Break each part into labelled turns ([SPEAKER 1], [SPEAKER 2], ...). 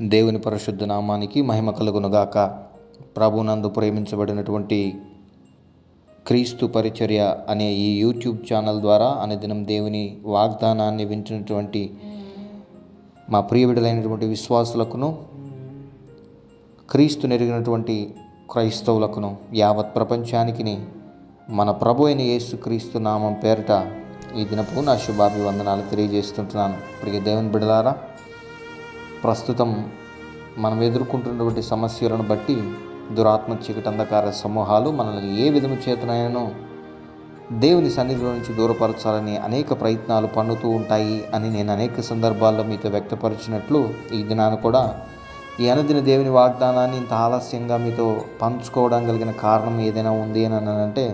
[SPEAKER 1] దేవుని పరిశుద్ధ నామానికి మహిమ కలుగునుగాక. ప్రభునందు ప్రేమించబడినటువంటి క్రీస్తు పరిచర్య అనే ఈ యూట్యూబ్ ఛానల్ ద్వారా అనుదినం దేవుని వాగ్దానాన్ని వింటున్నటువంటి మా ప్రియవిడులైనటువంటి విశ్వాసులకును క్రీస్తు నెరిగినటువంటి క్రైస్తవులకును యావత్ ప్రపంచానికి మన ప్రభు అయిన యేసు క్రీస్తు నామం పేరిట ఈ దినపు నా శుభాభివందనాలు తెలియజేస్తుంటున్నాను. ప్రియ దేవుని బిడలారా ప్రస్తుతం మనం ఎదుర్కొంటున్నటువంటి సమస్యలను బట్టి దురాత్మ చీకటి అంధకార సమూహాలు మనల్ని ఏ విధము చేతనైనానో దేవుని సన్నిధిలో నుంచి దూరపరచాలని అనేక ప్రయత్నాలు పన్నుతూ ఉంటాయి అని నేను అనేక సందర్భాల్లో మీతో వ్యక్తపరిచినట్లు ఈ దినాన్ని కూడా ఈ అనుదిన దేవుని వాగ్దానాన్ని ఇంత ఆలస్యంగా మీతో పంచుకోవడం కలిగిన కారణం ఏదైనా ఉంది అని అంటే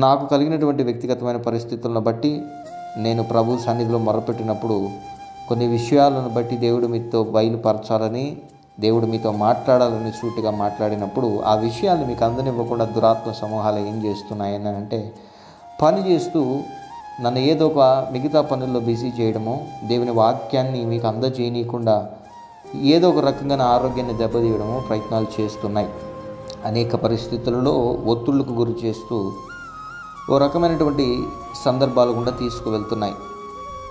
[SPEAKER 1] నాకు కలిగినటువంటి వ్యక్తిగతమైన పరిస్థితులను బట్టి నేను ప్రభు సన్నిధిలో మొరపెట్టినప్పుడు కొన్ని విషయాలను బట్టి దేవుడు మీతో బయలుపరచాలని దేవుడు మీతో మాట్లాడాలని సూటిగా మాట్లాడినప్పుడు ఆ విషయాలు మీకు అందనివ్వకుండా దురాత్మ సమూహాలు ఏం చేస్తున్నాయని అంటే పని చేస్తూ నన్ను ఏదో ఒక మిగతా పనుల్లో బిజీ చేయడము దేవుని వాక్యాన్ని మీకు అందజేయనీయకుండా ఏదో ఒక రకంగా నా ఆరోగ్యాన్ని దెబ్బతీయడము ప్రయత్నాలు చేస్తున్నాయి. అనేక పరిస్థితులలో ఒత్తిళ్ళకు గురి చేస్తూ ఓ రకమైనటువంటి సందర్భాలు గుండా తీసుకువెళ్తున్నాయి.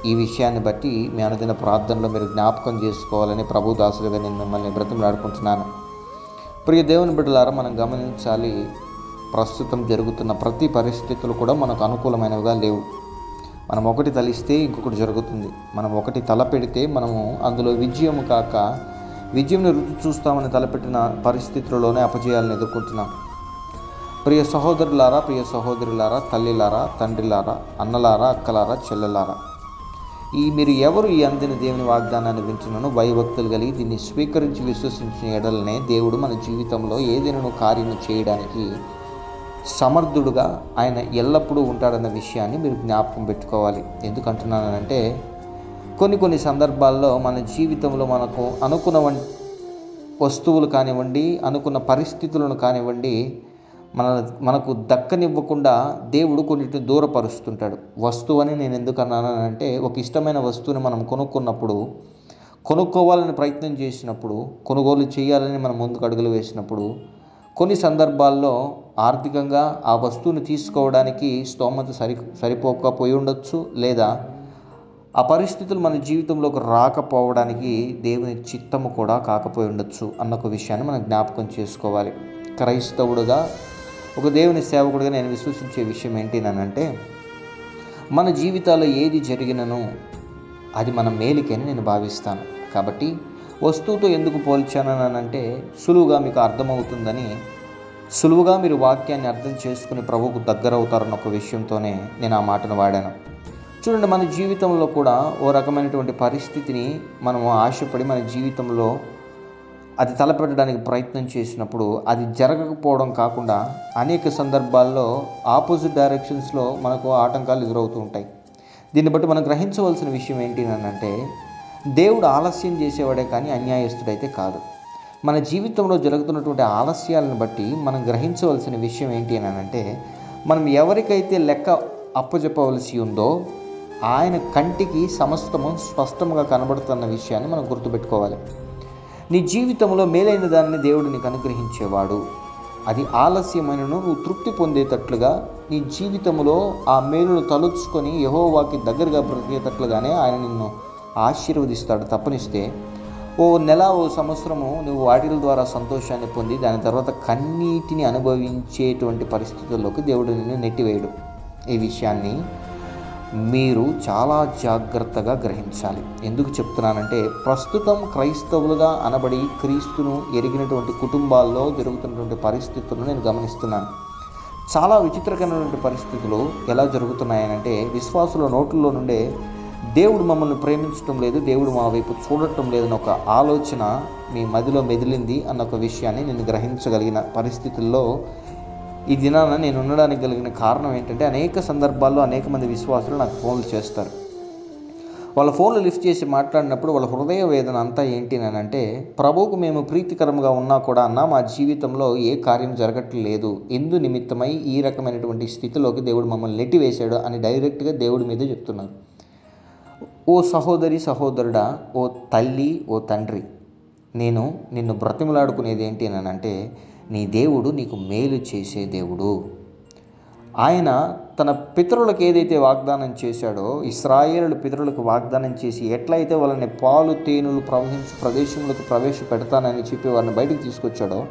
[SPEAKER 1] ఈ విషయాన్ని బట్టి మీ అనుదిన ప్రార్థనలో మీరు జ్ఞాపకం చేసుకోవాలని ప్రభుదాసులుగా నేను మిమ్మల్ని బ్రతిమలాడుకుంటున్నాను. ప్రియ దేవుని బిడ్డలారా మనం గమనించాలి ప్రస్తుతం జరుగుతున్న ప్రతి పరిస్థితులు కూడా మనకు అనుకూలమైనవిగా లేవు. మనం ఒకటి తలిస్తే ఇంకొకటి జరుగుతుంది. మనం ఒకటి తలపెడితే మనము అందులో విజయం కాక విజయంని రుచి చూస్తామని తలపెట్టిన పరిస్థితుల్లోనే అపజయాలను ఎదుర్కొంటున్నాం. ప్రియ సహోదరులారా ప్రియ సహోదరులారా తల్లిలారా తండ్రిలారా అన్నలారా అక్కలారా చెల్లెలారా ఈ మీరు ఎవరు ఈ అందిన దేవుని వాగ్దానాన్ని వింటున్నాను భయభక్తులు కలిగి దీన్ని స్వీకరించి విశ్వసించిన ఎడలనే దేవుడు మన జీవితంలో ఏదైనా కార్యం చేయడానికి సమర్థుడుగా ఆయన ఎల్లప్పుడూ ఉంటాడన్న విషయాన్ని మీరు జ్ఞాపకం పెట్టుకోవాలి. ఎందుకంటున్నానంటే కొన్ని కొన్ని సందర్భాల్లో మన జీవితంలో మనకు అనుకున్న వస్తువులు కానివ్వండి అనుకున్న పరిస్థితులను కానివ్వండి మన మనకు దక్కనివ్వకుండా దేవుడు కొన్నిటిని దూరపరుస్తుంటాడు. వస్తువు అని నేను ఎందుకు అన్నానంటే ఒక ఇష్టమైన వస్తువుని మనం కొనుక్కున్నప్పుడు కొనుక్కోవాలని ప్రయత్నం చేసినప్పుడు కొనుగోలు చేయాలని మనం ముందుకు అడుగులు వేసినప్పుడు కొన్ని సందర్భాల్లో ఆర్థికంగా ఆ వస్తువుని తీసుకోవడానికి స్తోమత సరి సరిపోకపోయి ఉండొచ్చు లేదా ఆ పరిస్థితులు మన జీవితంలోకి రాకపోవడానికి దేవుని చిత్తము కూడా కాకపోయి ఉండొచ్చు అన్న ఒక విషయాన్ని మనం జ్ఞాపకం చేసుకోవాలి. క్రైస్తవుడుగా ఒక దేవుని సేవకుడిగా నేను విశ్వసించే విషయం ఏంటి అంటే మన జీవితాల్లో ఏది జరిగినను అది మన మేలికని నేను భావిస్తాను. కాబట్టి వస్తువుతో ఎందుకు పోల్చానంటే సులువుగా మీకు అర్థమవుతుందని సులువుగా మీరు వాక్యాన్ని అర్థం చేసుకుని ప్రభువుకు దగ్గర అవుతారన్న ఒక విషయంతోనే నేను ఆ మాటను వాడాను. చూడండి మన జీవితంలో కూడా ఓ రకమైనటువంటి పరిస్థితిని మనము ఆశపడి మన జీవితంలో అది తలపెట్టడానికి ప్రయత్నం చేసినప్పుడు అది జరగకపోవడం కాకుండా అనేక సందర్భాల్లో ఆపోజిట్ డైరెక్షన్స్లో మనకు ఆటంకాలు ఎదురవుతూ ఉంటాయి. దీన్ని బట్టి మనం గ్రహించవలసిన విషయం ఏంటి అంటే దేవుడు ఆలస్యం చేసేవాడే కానీ అన్యాయస్తుడైతే కాదు. మన జీవితంలో జరుగుతున్నటువంటి ఆలస్యాలను బట్టి మనం గ్రహించవలసిన విషయం ఏంటి అని అంటే మనం ఎవరికైతే లెక్క అప్పచెప్పవలసి ఉందో ఆయన కంటికి సమస్తము స్పష్టంగా కనబడుతున్న విషయాన్ని మనం గుర్తుపెట్టుకోవాలి. నీ జీవితంలో మేలైన దానిని దేవుడు నీకు అనుగ్రహించేవాడు. అది ఆలస్యమైనను నువ్వు తృప్తి పొందేటట్లుగా నీ జీవితంలో ఆ మేలును తలుచుకొని యహోవాకి దగ్గరగా బ్రతికేటట్లుగానే ఆయన నిన్ను ఆశీర్వదిస్తాడు. తప్పనిస్తే ఓ నెల ఓ సంవత్సరము నువ్వు వాటిల ద్వారా సంతోషాన్ని పొంది దాని తర్వాత కన్నీటిని అనుభవించేటువంటి పరిస్థితుల్లోకి దేవుడు నిన్ను నెట్టివేయడు. ఈ విషయాన్ని మీరు చాలా జాగ్రత్తగా గ్రహించాలి. ఎందుకు చెప్తున్నానంటే ప్రస్తుతం క్రైస్తవులుగా అనబడి క్రీస్తును ఎరిగినటువంటి కుటుంబాల్లో జరుగుతున్నటువంటి పరిస్థితులను నేను గమనిస్తున్నాను. చాలా విచిత్రకరమైనటువంటి పరిస్థితులు ఎలా జరుగుతున్నాయనంటే విశ్వాసుల నోట్లో నుండే దేవుడు మమ్మల్ని ప్రేమించడం లేదు దేవుడు మా వైపు చూడటం లేదన్న ఒక ఆలోచన మీ మదిలో మెదిలింది అన్న ఒక విషయాన్ని నేను గ్రహించగలిగిన పరిస్థితుల్లో ఈ దినాన నేను ఉండడానికి కలిగిన కారణం ఏంటంటే అనేక సందర్భాల్లో అనేక మంది విశ్వాసులు నాకు ఫోన్లు చేస్తారు. వాళ్ళ ఫోన్లు లిఫ్ట్ చేసి మాట్లాడినప్పుడు వాళ్ళ హృదయ వేదన అంతా ఏంటి అని అంటే ప్రభువుకు మేము ప్రీతికరంగా ఉన్నా కూడా అన్న మా జీవితంలో ఏ కార్యం జరగట్లేదు. ఎందు నిమిత్తమై ఈ రకమైనటువంటి స్థితిలోకి దేవుడు మమ్మల్ని నెట్టివేశాడు అని డైరెక్ట్గా దేవుడి మీదే చెప్తున్నారు. ఓ సహోదరి సహోదరుడా ఓ తల్లి ఓ తండ్రి నేను నిన్ను బ్రతిమలాడుకునేది ఏంటి అని అంటే నీ దేవుడు నీకు మేలు చేసే దేవుడు. ఆయన తన పితరులకు ఏదైతే వాగ్దానం చేశాడో ఇస్రాయేలు పితరులకు వాగ్దానం చేసి ఎట్లయితే వాళ్ళని పాలు తేనెలు ప్రవహించు ప్రదేశంలోకి ప్రవేశపెడతానని చెప్పి వారిని బయటకు తీసుకొచ్చాడో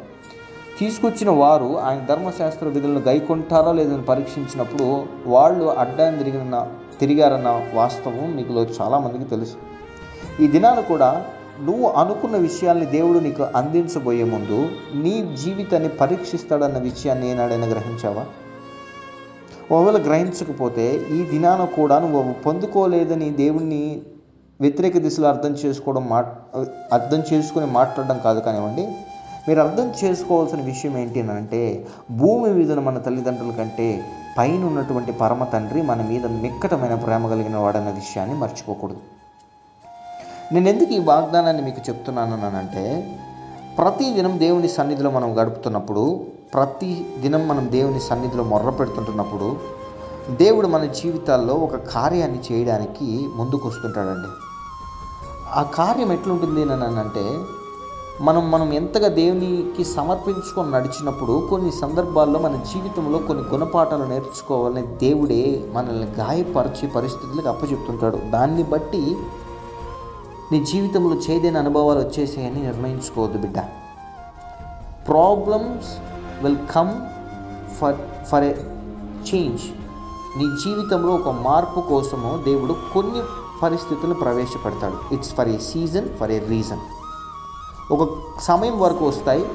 [SPEAKER 1] తీసుకొచ్చిన వారు ఆయన ధర్మశాస్త్ర విధులను గైకొంటారా లేదని పరీక్షించినప్పుడు వాళ్ళు అడ్డాన్ని తిరిగిన తిరిగారన్న వాస్తవం మీకులో చాలామందికి తెలుసు. ఈ దినాలు కూడా నువ్వు అనుకున్న విషయాల్ని దేవుడు నీకు అందించబోయే ముందు నీ జీవితాన్ని పరీక్షిస్తాడన్న విషయాన్ని ఏనాడైనా గ్రహించావా? ఒకవేళ గ్రహించకపోతే ఈ దినాన కూడా నువ్వు పొందుకోలేదని దేవుణ్ణి వ్యతిరేక దిశలో అర్థం చేసుకోవడం మా అర్థం చేసుకుని మాట్లాడడం కాదు కానివ్వండి. మీరు అర్థం చేసుకోవాల్సిన విషయం ఏంటి అని అంటే భూమి మీద మన తల్లిదండ్రుల కంటే పైన ఉన్నటువంటి పరమ తండ్రి మన మీద మిక్కటమైన ప్రేమ కలిగిన వాడన్న విషయాన్ని మర్చిపోకూడదు. నేను ఎందుకు ఈ వాగ్దానాన్ని మీకు చెప్తున్నాను అంటే ప్రతి దినం దేవుని సన్నిధిలో మనం గడుపుతున్నప్పుడు ప్రతి దినం మనం దేవుని సన్నిధిలో మొర్ర పెడుతుంటున్నప్పుడు దేవుడు మన జీవితాల్లో ఒక కార్యాన్ని చేయడానికి ముందుకు వస్తుంటాడండి ఆ కార్యం ఎట్లుంటుంది అంటే మనం మనం ఎంతగా దేవునికి సమర్పించుకొని నడిచినప్పుడు కొన్ని సందర్భాల్లో మన జీవితంలో కొన్ని గుణపాఠాలు నేర్చుకోవాలని దేవుడే మనల్ని గాయపరిచే పరిస్థితులకు అప్పచెప్తుంటాడు. దాన్ని బట్టి నీ జీవితంలో చేదైన అనుభవాలు వచ్చేసాయని నిర్ణయించుకోవద్దు బిడ్డ. Problems will come for for a change నీ జీవితంలో ఒక మార్పు కోసము దేవుడు కొన్ని పరిస్థితులను ప్రవేశపెడతాడు. It's for a season for a reason ఒక సమయం వరకు వస్తాయి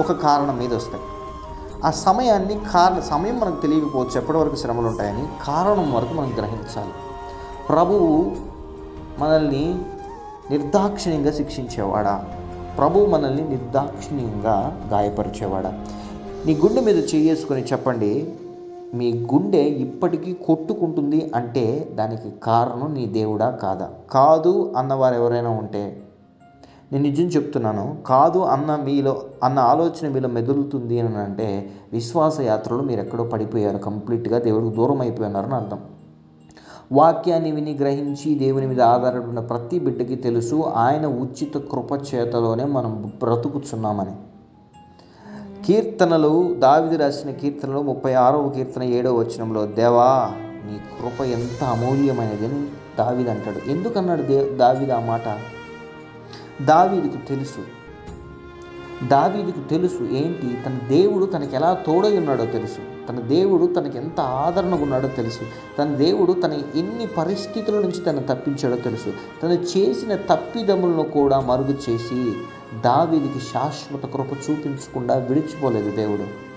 [SPEAKER 1] ఒక కారణం మీద వస్తాయి. ఆ సమయాన్ని కారణ సమయం మనకు తెలియకపోవచ్చు ఎప్పటి వరకు శ్రమలు ఉంటాయని కారణం వరకు మనం గ్రహించాలి. ప్రభువు మనల్ని నిర్దాక్షిణ్యంగా శిక్షించేవాడా. ప్రభు మనల్ని నిర్దాక్షిణ్యంగా గాయపరిచేవాడా. నీ గుండె మీద చేసుకొని చెప్పండి మీ గుండె ఇప్పటికీ కొట్టుకుంటుంది అంటే దానికి కారణం నీ దేవుడా కాదా? కాదు అన్నవారు ఎవరైనా ఉంటే నేను నిజం చెప్తున్నాను కాదు అన్న మీలో అన్న ఆలోచన మీలో మెదులుతుంది అని అంటే విశ్వాస యాత్రలో మీరు ఎక్కడో పడిపోయారు కంప్లీట్గా దేవుడికి దూరం అయిపోయినారని అర్థం. వాక్యాన్ని విని గ్రహించి దేవుని మీద ఆధారపడిన ప్రతి బిడ్డకి తెలుసు ఆయన ఉచిత కృప చేతలోనే మనం బ్రతుకుతున్నామని. కీర్తనలు దావిది రాసిన కీర్తనలు ముప్పై ఆరవ కీర్తన ఏడవ వచనంలో దేవా నీ కృప ఎంత అమూల్యమైనది అని దావిది అంటాడు. ఎందుకన్నాడు దే దావిది ఆ మాట? దావీదుకు తెలుసు. దావీదుకు తెలుసు ఏంటి? తన దేవుడు తనకి ఎలా తోడై ఉన్నాడో తెలుసు. తన దేవుడు తనకి ఎంత ఆదరణగా ఉన్నాడో తెలుసు. తన దేవుడు తన ఎన్ని పరిస్థితుల నుంచి తను తప్పించాడో తెలుసు. తను చేసిన తప్పిదములను కూడా మరుగు చేసి దావీదికి శాశ్వత కృప చూపించకుండా విడిచిపోలేదు దేవుడు.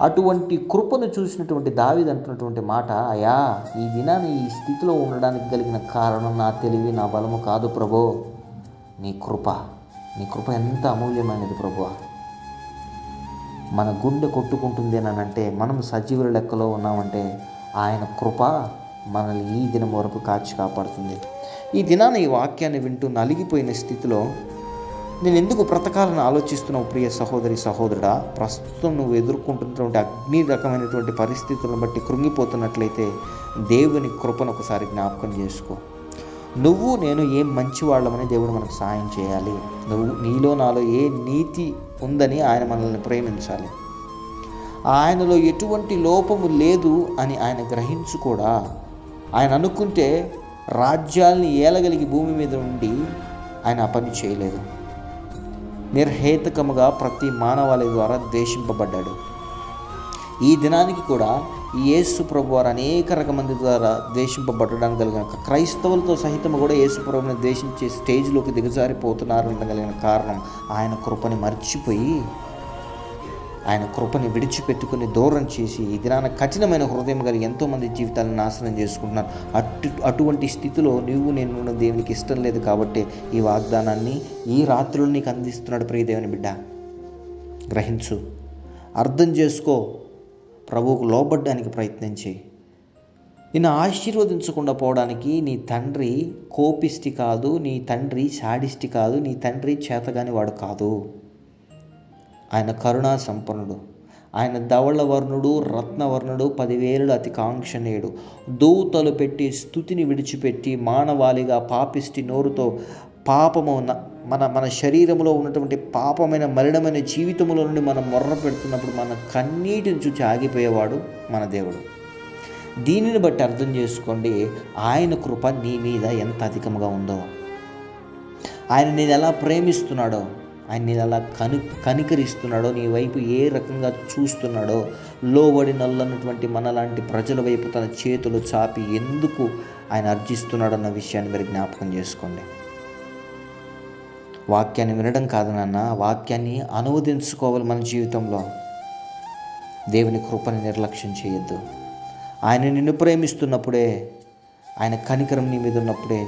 [SPEAKER 1] అటువంటి కృపను చూసినటువంటి దావిది అంటున్నటువంటి మాట అయా ఈ దినాన్ని ఈ స్థితిలో ఉండడానికి కలిగిన కారణం నా తెలివి నా బలము కాదు ప్రభో. నీ కృప నీ కృప ఎంత అమూల్యమైనది ప్రభు మన గుండె కొట్టుకుంటుంది అని అంటే మనం సజీవుల లెక్కలో ఉన్నామంటే ఆయన కృప మనల్ని ఈ దినం వరకు కాచి కాపాడుతుంది. ఈ దినాన ఈ వాక్యాన్ని వింటూ నలిగిపోయిన స్థితిలో నేను ఎందుకు బ్రతకాలని ఆలోచిస్తున్నావు ప్రియ సహోదరి సహోదరుడా? ప్రస్తుతం నువ్వు ఎదుర్కొంటున్నటువంటి అగ్ని రకమైనటువంటి పరిస్థితులను బట్టి కృంగిపోతున్నట్లయితే దేవుని కృపను ఒకసారి జ్ఞాపకం చేసుకో. నువ్వు నేను ఏం మంచివాళ్ళమని దేవుడు మనకు సాయం చేయాలి? నువ్వు నీలో నాలో ఏ నీతి ఉందని ఆయన మనల్ని ప్రేమించాలి. ఆయనలో ఎటువంటి లోపము లేదు అని ఆయన గ్రహించు కూడా. ఆయన అనుకుంటే రాజ్యాల్ని ఏలగలిగి భూమి మీద ఉండి ఆయన ఆ పని చేయలేదు. నిర్హేతకముగా ప్రతి మానవాళి ద్వారా ద్వేషింపబడ్డాడు. ఈ దినానికి కూడా యేసు ప్రభు వారు అనేక రకమంది ద్వారా ద్వేషింపబడడానికి కలిగిన క్రైస్తవులతో సహితం కూడా యేసు ప్రభుని ద్వేషించే స్టేజ్లోకి దిగజారిపోతున్నారు కలిగిన కారణం ఆయన కృపని మర్చిపోయి ఆయన కృపని విడిచిపెట్టుకుని దూరం చేసి ఈ దినాన కఠినమైన హృదయం కలిగి ఎంతోమంది జీవితాలను నాశనం చేసుకుంటున్నారు. అటు అటువంటి స్థితిలో నువ్వు నేను దేవునికి ఇష్టం లేదు కాబట్టి ఈ వాగ్దానాన్ని ఈ రాత్రులు నీకు అందిస్తున్నాడు ప్రియదేవుని బిడ్డ. గ్రహించు. అర్థం చేసుకో. ప్రభువుకు లోబడ్డానికి ప్రయత్నించి నిన్ను ఆశీర్వదించకుండా పోవడానికి నీ తండ్రి కోపిష్టి కాదు నీ తండ్రి శాడిష్టి కాదు నీ తండ్రి చేతగాని వాడు కాదు. ఆయన కరుణా సంపన్నుడు. ఆయన ధవళవర్ణుడు రత్నవర్ణుడు పదివేలు అతి కాంక్షణీయుడు. దూతలు పెట్టి స్థుతిని విడిచిపెట్టి మానవాళిగా పాపిష్టి నోరుతో పాపము మన మన శరీరంలో ఉన్నటువంటి పాపమైన మలినమైన జీవితంలో నుండి మనం మొర్ర పెడుతున్నప్పుడు మన కన్నీటిని చూచి ఆగిపోయేవాడు మన దేవుడు. దీనిని బట్టి అర్థం చేసుకోండి ఆయన కృప నీ మీద ఎంత అధికంగా ఉందో. ఆయన నేను ఎలా ప్రేమిస్తున్నాడో ఆయన నేను ఎలా కను కనికరిస్తున్నాడో నీ వైపు ఏ రకంగా చూస్తున్నాడో లోబడి నల్లన్నటువంటి మనలాంటి ప్రజల వైపు తన చేతులు చాపి ఎందుకు ఆయన అర్జిస్తున్నాడన్న విషయాన్ని మీరు జ్ఞాపకం చేసుకోండి. వాక్యాన్ని వినడం కాదు నాన్న. వాక్యాన్ని అనువదించుకోవాలి మన జీవితంలో. దేవుని కృపని నిర్లక్ష్యం చేయొద్దు. ఆయన నిన్ను ప్రేమిస్తున్నప్పుడే ఆయన కనికరం నీ మీద ఉన్నప్పుడే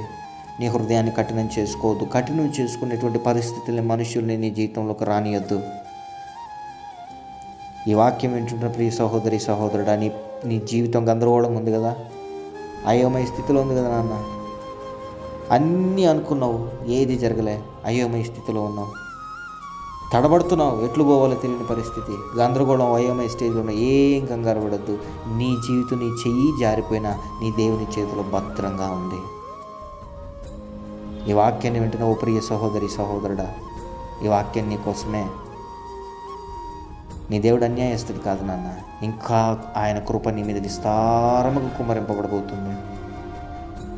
[SPEAKER 1] నీ హృదయాన్ని కఠినం చేసుకోవద్దు. కఠినం చేసుకునేటువంటి పరిస్థితుల్ని మనుషుల్ని నీ జీవితంలోకి రానియద్దు. ఈ వాక్యం వింటున్న ప్రియ సహోదరి సహోదరుడా నీ నీ జీవితం గందరగోళం ఉంది కదా? అయోమయ స్థితిలో ఉంది కదా నాన్న? అన్నీ అనుకున్నావు ఏది జరగలే అయోమయ స్థితిలో ఉన్నావు. తడబడుతున్నావు ఎట్లు పోవాలో తెలియని పరిస్థితి. గందరగోళం అయోమయ స్టేజ్లో ఉన్న ఏం కంగారు పడద్దు. నీ జీవితం నీ చెయ్యి జారిపోయినా నీ దేవుని చేతిలో భద్రంగా ఉంది. ఈ వాక్యాన్ని వింటున్న ఓ ప్రియ సహోదరి సహోదరుడా ఈ వాక్యం నీ కోసమే. నీ దేవుడు అన్యాయస్తుడు కాదు నాన్న. ఇంకా ఆయన కృప నీ మీద విస్తారముగా కుమరింపబడబోతుంది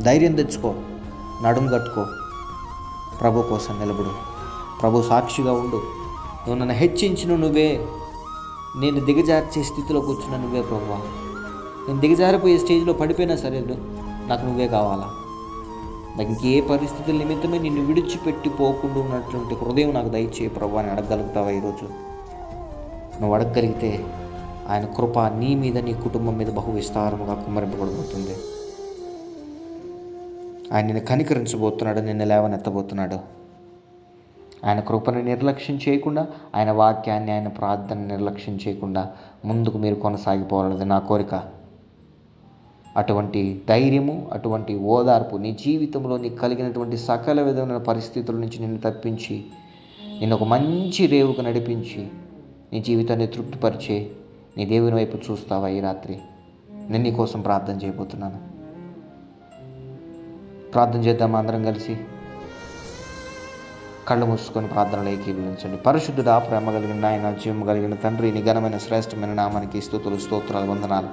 [SPEAKER 1] ధైర్యం తెచ్చుకో. నడుము కట్టుకో. ప్రభు కోసం నిలబడు. ప్రభు సాక్షిగా ఉండు. నువ్వు నన్ను హెచ్చించిన నువ్వే. నేను దిగజార్చే స్థితిలో కూర్చున్న నువ్వే ప్రభు నేను దిగజారిపోయే స్టేజ్లో పడిపోయినా సరే నాకు నువ్వే కావాలా? నాకు ఇంకే పరిస్థితుల నిమిత్తమే నిన్ను విడిచిపెట్టి పోకుండా ఉన్నటువంటి హృదయం నాకు దయచేయి ప్రభు అని అడగలుగుతావా ఈరోజు? నువ్వు అడగగలిగితే ఆయన కృప నీ మీద నీ కుటుంబం మీద బహు విస్తారముగా కుమ్మరింపబడబోతుంది. ఆయన నిన్ను కనికరించబోతున్నాడు నిన్ను లేవనెత్తబోతున్నాడు. ఆయన కృపను నిర్లక్ష్యం చేయకుండా ఆయన వాక్యాన్ని ఆయన ప్రార్థన నిర్లక్ష్యం చేయకుండా ముందుకు మీరు కొనసాగిపోవాలన్నది నా కోరిక. అటువంటి ధైర్యము అటువంటి ఓదార్పు నీ జీవితంలో నీకు కలిగినటువంటి సకల విధమైన పరిస్థితుల నుంచి నిన్ను తప్పించి నిన్ను ఒక మంచి రేవుకు నడిపించి నీ జీవితాన్ని తృప్తిపరిచే నీ దేవుని వైపు చూస్తావా ఈ రాత్రి? నేను నీ కోసం ప్రార్థన చేయబోతున్నాను. ప్రార్థన చేద్దాం అందరం కలిసి? కళ్ళు మూసుకొని ప్రార్థనలు ఏకీభవించండి. పరిశుద్ధుడా ప్రేమ కలిగిన ఆయన జీవం కలిగిన తండ్రి నిఘనమైన శ్రేష్టమైన నామానికి స్థుతులు స్తోత్రాలు వందనాలు.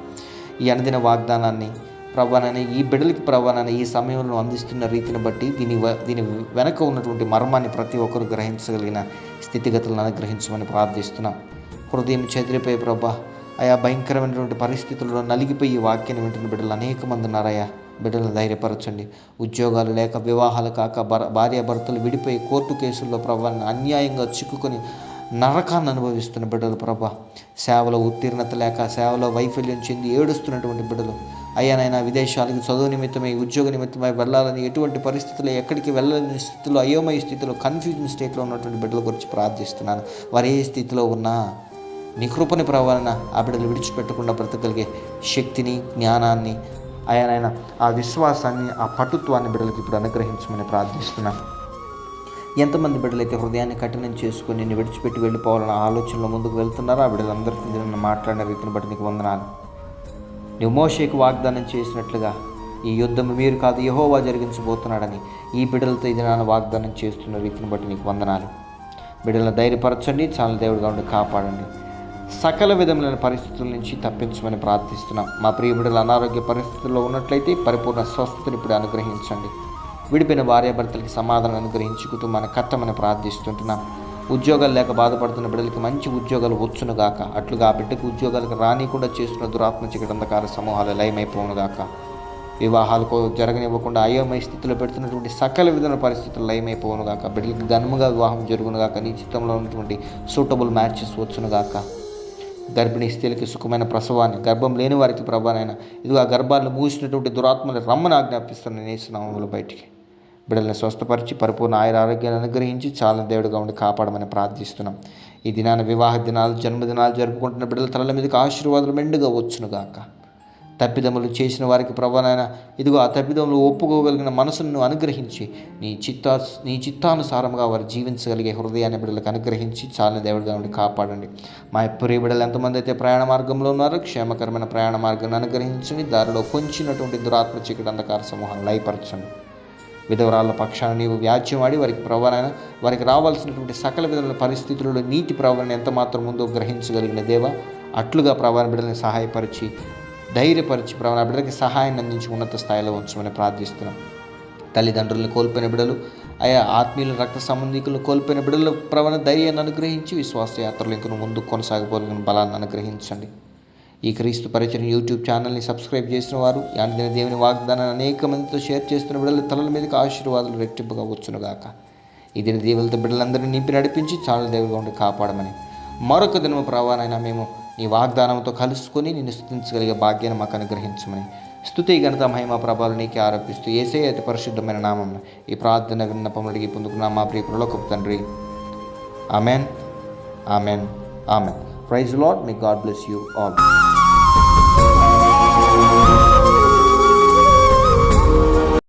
[SPEAKER 1] ఈ అనుదిన వాగ్దానాన్ని ప్రభానాన్ని ఈ బిడ్డలకి ప్రభానాన్ని ఈ సమయంలో అందిస్తున్న రీతిని బట్టి దీని వ- దీని వెనక ఉన్నటువంటి మర్మాన్ని ప్రతి ఒక్కరు గ్రహించగలిగిన స్థితిగతులను అనుగ్రహించమని ప్రార్థిస్తున్నాం. హృదయం చెదిరిపోయే ప్రభా ఆయా భయంకరమైనటువంటి పరిస్థితుల్లో నలిగిపోయి వాక్యాన్ని వింటున్న బిడ్డలు అనేక మంది ఉన్నారయ్యా. బిడ్డలను ధైర్యపరచండి. ఉద్యోగాలు లేక వివాహాలు కాక భార భార్యాభర్తలు విడిపోయి కోర్టు కేసుల్లో ప్రభాన్ని అన్యాయంగా చిక్కుకొని నరకాన్ని అనుభవిస్తున్న బిడ్డలు ప్రభా. సేవలో ఉత్తీర్ణత లేక సేవలో వైఫల్యం చెంది ఏడుస్తున్నటువంటి బిడ్డలు. అయ్యానైనా విదేశాలకు చదువు నిమిత్తమై ఉద్యోగ నిమిత్తమై వెళ్ళాలని ఎటువంటి పరిస్థితుల్లో ఎక్కడికి వెళ్ళలేని స్థితిలో అయోమయ స్థితిలో కన్ఫ్యూజన్ స్టేట్లో ఉన్నటువంటి బిడ్డల గురించి ప్రార్థిస్తున్నాను. వారు ఏ స్థితిలో ఉన్నా నీ కృపని ఆ బిడ్డలు విడిచిపెట్టకుండా బ్రతకగలిగే శక్తిని జ్ఞానాన్ని ఆయన ఆ విశ్వాసాన్ని ఆ పటుత్వాన్ని బిడ్డలకి ఇప్పుడు అనుగ్రహించమని ప్రార్థిస్తున్నాను ఎంతమంది బిడ్డలైతే హృదయాన్ని కఠినం చేసుకొని నిన్ను విడిచిపెట్టి వెళ్ళిపోవాలన్న ఆలోచనలో ముందుకు వెళ్తున్నారో ఆ బిడ్డలందరికీ నిన్ను మాట్లాడిన రీతిని బట్టి నీకు వందనాలు. నువ్వు మోషేకు వాగ్దానం చేసినట్లుగా ఈ యుద్ధం మీరు కాదు యహోవా జరిగించబోతున్నాడని ఈ బిడ్డలతో ఇది నాన్న వాగ్దానం చేస్తున్న రీతిని బట్టి నీకు వందనాలు. బిడ్డలను ధైర్యపరచండి చాలా దేవుడిగా ఉండి కాపాడండి. సకల విధములైన పరిస్థితుల నుంచి తప్పించమని ప్రార్థిస్తున్నాం. మా ప్రియ బిడ్డలు అనారోగ్య పరిస్థితుల్లో ఉన్నట్లయితే పరిపూర్ణ స్వస్థతను ఇప్పుడు అనుగ్రహించండి. విడిపోయిన భార్యాభర్తలకి సమాధానం అనుగ్రహించి కుటుంబాన్ని కట్టమని ప్రార్థిస్తుంటున్నాం. ఉద్యోగాలు లేక బాధపడుతున్న బిడ్డలకి మంచి ఉద్యోగాలు వచ్చునుగాక. అట్లుగా ఆ బిడ్డకు ఉద్యోగాలకు రానికుండా చేస్తున్న దురాత్మ చీకటి సమూహాలు లయమైపోవునుగాక. వివాహాలకు జరగనివ్వకుండా అయోమయ స్థితిలో పెడుతున్నటువంటి సకల విధమైన పరిస్థితులు లయమైపోవునుగాక. బిడ్డలకి ఘనముగా వివాహం జరుగునుగాక. నీ చిత్తంలో ఉన్నటువంటి సూటబుల్ మ్యాచెస్ వచ్చునుగాక. గర్భిణీ స్త్రీలకి సుఖమైన ప్రసవాన్ని గర్భం లేని వారికి ప్రభానైనా ఇదిగో ఆ గర్భాలను మూసినటువంటి దురాత్మని రమ్మని ఆజ్ఞాపిస్తాను నేస్తున్నాము బయటికి. బిడ్డల్ని స్వస్థపరిచి పరిపూర్ణ ఆయుర ఆరోగ్యాన్ని అనుగ్రహించి చాలా దేవుడిగా ఉండి కాపాడమని ప్రార్థిస్తున్నాం. ఈ దినాన వివాహ దినాలు జన్మదినాలు జరుపుకుంటున్న బిడ్డల తలల మీదకి ఆశీర్వాదాలు మెండుగా వచ్చునుగాక. తప్పిదములు చేసిన వారికి ప్రభానైనా ఇదిగో ఆ తప్పిదములు ఒప్పుకోగలిగిన మనసును అనుగ్రహించి నీ చిత్తా నీ చిత్తానుసారంగా వారు జీవించగలిగే హృదయాన్ని బిడ్డలకు అనుగ్రహించి చాలా దేవుడిగా ఉండి కాపాడండి. మా ప్రియ బిడ్డలు ఎంతమంది అయితే ప్రయాణ మార్గంలో ఉన్నారో క్షేమకరమైన ప్రయాణ మార్గాన్ని అనుగ్రహించండి దారిలో కొంచినటువంటి దురాత్మ చీకటి అంధకార సమూహాన్ని లయపరచండి. విధవరాళ్ళ పక్షాన నీవు వ్యాజ్యమాడి వారికి ప్రవరణ వారికి రావాల్సినటువంటి సకల విధముల పరిస్థితులలో నీతి ప్రవరణ ఎంత మాత్రం ముందో గ్రహించగలిగిన దేవ అట్లుగా ప్రవరణ బిడ్డలను సహాయపరిచి ధైర్యపరిచి ప్రవణ బిడ్డలకి సహాయాన్ని అందించి ఉన్నత స్థాయిలో ఉంచమని ప్రార్థిస్తున్నాం. తల్లిదండ్రులను కోల్పోయిన బిడ్డలు ఆయా ఆత్మీయుల రక్త సంబంధికులు కోల్పోయిన బిడ్డలు ప్రవణ ధైర్యాన్ని అనుగ్రహించి విశ్వాస యాత్రలు ఇంకను ముందుకు కొనసాగబోలిన బలాన్ని అనుగ్రహించండి. ఈ క్రీస్తు పరిచయం యూట్యూబ్ ఛానల్ని సబ్స్క్రైబ్ చేసిన వారు యాంటిన దేవుని వాగ్దానాన్ని అనేక మందితో షేర్ చేస్తున్న బిడ్డల తలల మీదకి ఆశీర్వాదాలు రెట్టింపుగా వచ్చునుగాక ఈ దిన దీవులతో బిడ్డలందరినీ నింపి నడిపించి చాలా దేవుడిగా ఉండి కాపాడమని మరొక దినము ప్రవాణైనా మేము నీ వాగ్దానంతో కలుసుకొని నిన్ను స్థుతించగలిగే భాగ్యాన్ని మాకు అనుగ్రహించమని. స్థుతి ఘనత మహిమ ప్రభావాలు నీకే ఆరోపిస్తూ ఏసే అతి పరిశుద్ధమైన నామం ఈ ప్రార్థన విన్నపములు అడిగి పొందుకున్న మా ప్రియ గొప్ప తండ్రి. Amen. Amen. Amen. Praise lord me God bless you all.